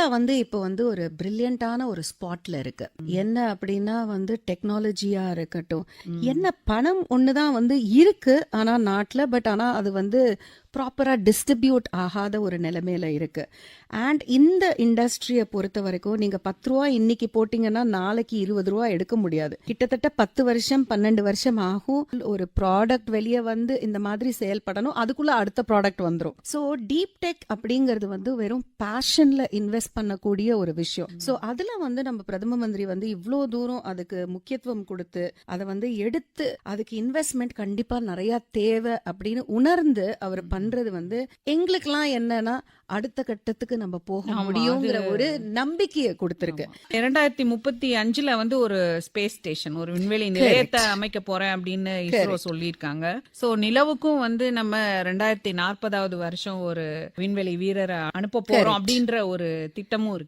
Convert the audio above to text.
India வந்து இப்போ வந்து ஒரு பிரில்லியண்டான ஒரு ஸ்பாட்ல இருக்கு. என்ன அப்படின்னா வந்து டெக்னாலஜியா இருக்கட்டும். என்ன பணம் ஒண்ணுதான் வந்து இருக்கு ஆனா நாட்டுல பட் ஆனா அது வந்து ப்ராப்பராக டிஸ்ட்ரிபியூட் ஆகாத ஒரு நிலைமையில இருக்கு. அண்ட் இந்த இண்டஸ்ட்ரியை பொறுத்த வரைக்கும் நீங்க பத்து ரூபா இன்னைக்கு போட்டீங்கன்னா நாளைக்கு இருபது ரூபா எடுக்க முடியாது. கிட்டத்தட்ட பத்து வருஷம் பன்னெண்டு வருஷம் ஆகும். ஒரு ப்ராடக்ட் வெளியே வந்து இந்த மாதிரி செயல்படணும். அதுக்குள்ள அடுத்த ப்ராடக்ட் வந்துரும். ஸோ டீப் டெக் அப்படிங்கிறது வந்து வெறும் பேஷனில் இன்வெஸ்ட் பண்ணக்கூடிய ஒரு விஷயம். ஸோ அதுல வந்து நம்ம பிரதம மந்திரி வந்து இவ்வளோ தூரம் அதுக்கு முக்கியத்துவம் கொடுத்து அதை வந்து எடுத்து அதுக்கு இன்வெஸ்ட்மெண்ட் கண்டிப்பா நிறையா தேவை அப்படின்னு உணர்ந்து அவர் பண்றது வந்து எங்களுக்கெல்லாம் என்னன்னா அடுத்த கட்டத்துக்கு நம்ம போக முடியுங்கிற ஒரு நம்பிக்கையை கொடுத்துருக்கு. இரண்டாயிரத்தி முப்பத்தி அஞ்சுல வந்து ஒரு ஸ்பேஸ் ஸ்டேஷன் ஒரு விண்வெளி நிலையத்தை அமைக்க போறேன் அப்படின்னு இஸ்ரோ சொல்லியிருக்காங்க. சோ நிலவுக்கும் வந்து நம்ம ரெண்டாயிரத்தி நாற்பதாவது வருஷம் ஒரு விண்வெளி வீரரை அனுப்ப போறோம் அப்படின்ற ஒரு திட்டமும் இருக்கு.